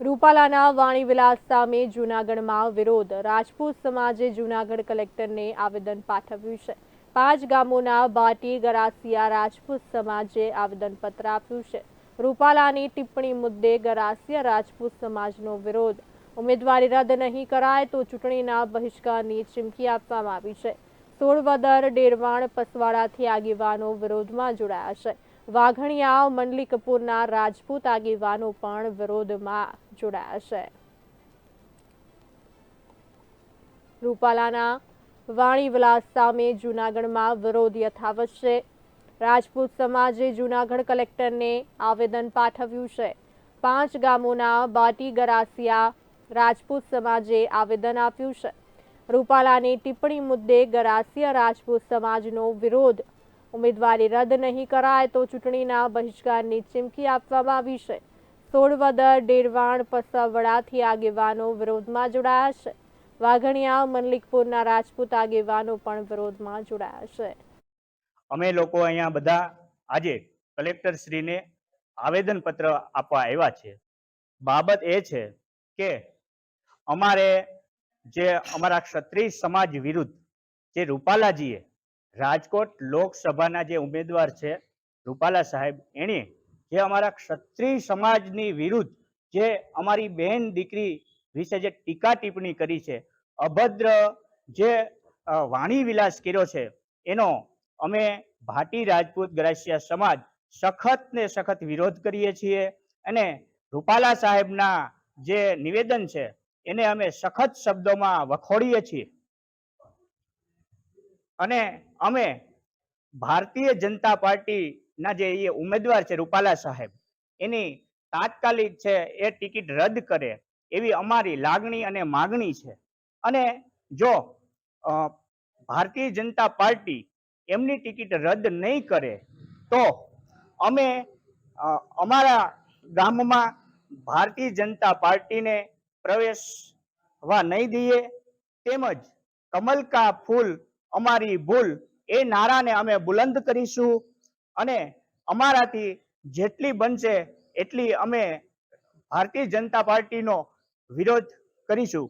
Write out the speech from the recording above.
રૂપાલાના વાણીવિલાસ સામે જૂનાગઢમાં વિરોધ. રાજપૂત સમાજે જૂનાગઢ કલેક્ટરને આવેદન પાઠવ્યું છે. પાંચ ગામોના બાટી ગરાસિયા રાજપૂત સમાજે આવેદનપત્ર આપ્યું છે. રૂપાલાની ટિપ્પણી મુદ્દે ગરાસિયા રાજપૂત સમાજનો વિરોધ. ઉમેદવારી રદ નહીં કરાય તો ચૂંટણીના બહિષ્કારની ચીમકી આપવામાં આવી છે. સોળવદર, ડેરવાણ, પસવાડાથી આગેવાનો વિરોધમાં જોડાયા છે. વાઘણિયા મંડલીકપુરના રાજપૂત આગેવાનો પણ વિરોધમાં જોડાયા છે. રૂપાલાના વાણી વિલાસ સામે જૂનાગઢમાં વિરોધ યથાવત છે. રાજપૂત સમાજે જૂનાગઢ કલેક્ટરને આવેદન પાઠવ્યું છે. પાંચ ગામોના બાટી ગરાસિયા રાજપૂત સમાજે આવેદન આપ્યું છે. રૂપાલાની ટિપ્પણી મુદ્દે ગરાસિયા રાજપૂત સમાજનો વિરોધ ઉમેદવારી રદ નહીં કરાય તો ચૂંટણીના બહિષ્કારની ચીમકી આપવામાં આવી છે. સોળવદર, ડેરવાણ, પસાવડાથી આગેવાનો વિરોધમાં જોડાયા છે. વાઘણિયા મનલિકપુરના રાજપૂત આગેવાનો પણ વિરોધમાં જોડાયા છે. અમે લોકો અહીંયા બધા આજે કલેક્ટર શ્રીને આવેદન પત્ર આપવા આવ્યા છે. બાબત એ છે કે અમારે જે અમારા ક્ષત્રિય સમાજ વિરુદ્ધ જે રૂપાલાજીએ રાજકોટ લોકસભાના જે ઉમેદવાર છે, રૂપાલા સાહેબ, એણે જે અમારા ક્ષત્રિય સમાજની વિરુદ્ધ જે અમારી બહેન દીકરી વિશે જે ટીકા ટિપ્પણી કરી છે, અભદ્ર જે વાણી વિલાસ કર્યો છે, એનો અમે ભાટી રાજપૂત ગ્રાસિયા સમાજ સખત ને સખત વિરોધ કરીએ છીએ અને રૂપાલા સાહેબના જે નિવેદન છે, એને અમે સખત શબ્દોમાં વખોડીએ છીએ. અને અમે ભારતીય જનતા પાર્ટીના જે એ ઉમેદવાર છે રૂપાલા સાહેબ, એની તાત્કાલિક છે એ ટિકિટ રદ કરે એવી અમારી લાગણી અને માગણી છે. અને જો ભારતીય જનતા પાર્ટી એમની ટિકિટ રદ નહીં કરે, તો અમે અમારા ગામમાં ભારતીય જનતા પાર્ટીને પ્રવેશવા નહીં દઈએ. તેમજ કમલ કા ફૂલ અમારી ભૂલ એ નારાને અમે બુલંદ કરીશું અને અમારાથી જેટલી બનશે એટલી અમે ભારતીય જનતા પાર્ટીનો વિરોધ કરીશું.